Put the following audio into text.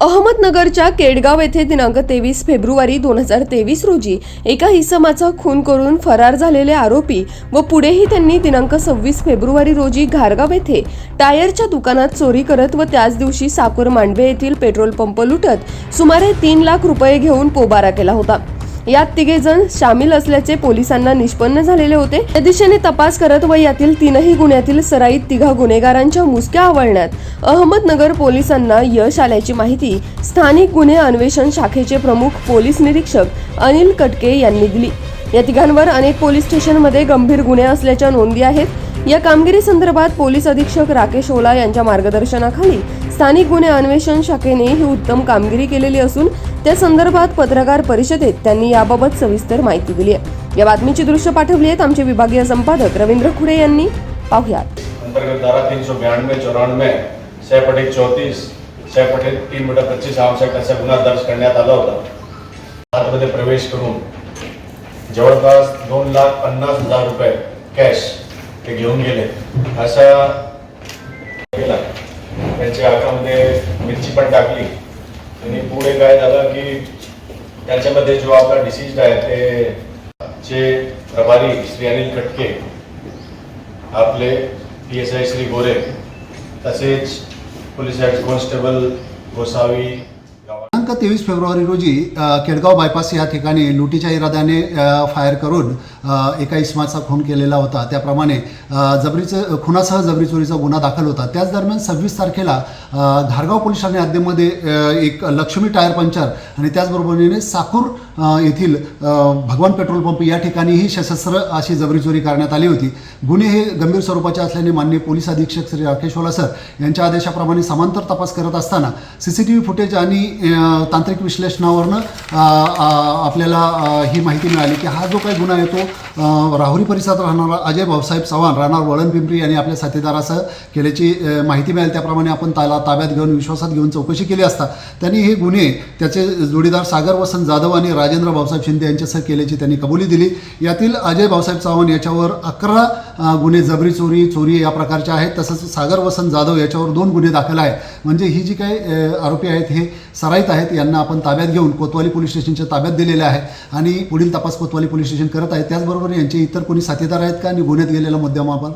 अहमदनगरच्या केडगाव येथे दिनांक तेवीस फेब्रुवारी दोन हजार तेवीस रोजी एका इसमाचा खून करून फरार झालेले आरोपी व पुढेही त्यांनी दिनांक सव्वीस फेब्रुवारी रोजी घारगाव येथे टायरच्या दुकानात चोरी करत व त्याच दिवशी साकूर मांडवे येथील पेट्रोल पंप लुटत सुमारे तीन लाख रुपये घेऊन पोबारा केला होता. यात तिघे जण सामील असल्याचे पोलिसांना निष्पन्न झालेले होते. या दिशेने तपास करत व यातील तीनही गुन्ह्यातील सराईत तिघा गुन्हेगारांच्या मुसक्या आवळण्यात. अहमदनगर पोलिसांना यश आल्याची माहिती स्थानिक गुन्हे अन्वेषण शाखेचे प्रमुख पोलीस निरीक्षक अनिल कटके यांनी दिली. या तिघांवर अनेक पोलीस स्टेशनमध्ये गंभीर गुन्हे असल्याच्या नोंदी आहेत. या कामगिरी संदर्भात पोलीस अधीक्षक राकेश ओला यांच्या मार्गदर्शनाखाली स्थानिक गुन्हे अन्वेषण शाखेने ही उत्तम कामगिरी केलेली असून त्या संदर्भात पत्रकार परिषदेत त्यांनी याबाबत सविस्तर माहिती दिली आहे. या बातमीची दृश्य पाठवली आहेत आमचे विभागीय संपादक रवींद्र खुडे यांनी. पाहुयात. अंतर्गत धारा तीन सौ बयानवे चौरानवे सह पटे चौतीस सह पटे तीन बटा पच्चीस आवश्यक असा गुन्हा दर्ज करण्यात आला होता. आतमध्ये प्रवेश करून जवळपास दोन लाख पन्नास हजार रुपये कॅश ते घेऊन गेले. अशा त्याच्या हातामध्ये मिरची पण टाकली. आणि पुढे काय झालं की त्याच्यामध्ये जो आपला डिसीज आहे ते चे प्रभारी श्री अनिल कटके आपले P S I Shri Gore तसेच पोलीस हेड कॉन्स्टेबल गोसावी दिनांक तेवीस फेब्रुवारी रोजी केडगाव बायपास या ठिकाणी लुटीच्या इराद्याने फायर करून एका इसमाचा खून केलेला होता. त्याप्रमाणे जबरीचं खुनासह जबरी चोरीचा गुन्हा दाखल होता. त्याच दरम्यान सव्वीस तारखेला धारगाव घारगाव पोलीस ठाणे हद्दीमध्ये एक लक्ष्मी टायर पंचर आणि त्याचबरोबरीने साकूर येथील भगवान पेट्रोल पंप या ठिकाणीही सशस्त्र अशी जबरी चोरी करण्यात आली होती. गुन्हे हे गंभीर स्वरूपाचे असल्याने माननीय पोलीस अधीक्षक श्री राकेश ओला सर यांच्या आदेशाप्रमाणे समांतर तपास करत असताना C C T V footage आणि तांत्रिक विश्लेषणावरनं आपल्याला ही माहिती मिळाली की हा जो काही गुन्हा आहे तो राहुरी परिसरात राहणारा अजय भाऊसाहेब चव्हाण राहणार वळण पिंपरी यांनी आपल्या साथीदारासह केल्याची माहिती मिळाली. त्याप्रमाणे आपण त्याला ताब्यात घेऊन विश्वासात घेऊन चौकशी केली असता त्यांनी हे गुन्हे त्याचे जोडीदार सागर वसंत जाधव आणि राजेंद्र भाऊसाहेब शिंदे यांच्यासह केल्याची त्यांनी कबुली दिली. यातील अजय भाऊसाहेब चव्हाण याच्यावर अकरा गुन्हे जबरी चोरी चोरी या प्रकारचे आहेत. तसंच सागर वसंत जाधव याच्यावर दोन गुन्हे दाखल आहेत. म्हणजे ही जी काही आरोपी आहेत हे सराईत आहेत. यांना आपण ताब्यात घेऊन कोतवाली पोलीस स्टेशनच्या ताब्यात दिलेले आहे. आणि पुढील तपास कोतवाली पोलीस स्टेशन करत आहे. त्याचबरोबर यांचे इतर कोणी साथीदार आहेत का? आणि गुन्ह्यात गेलेला मुद्दा आपण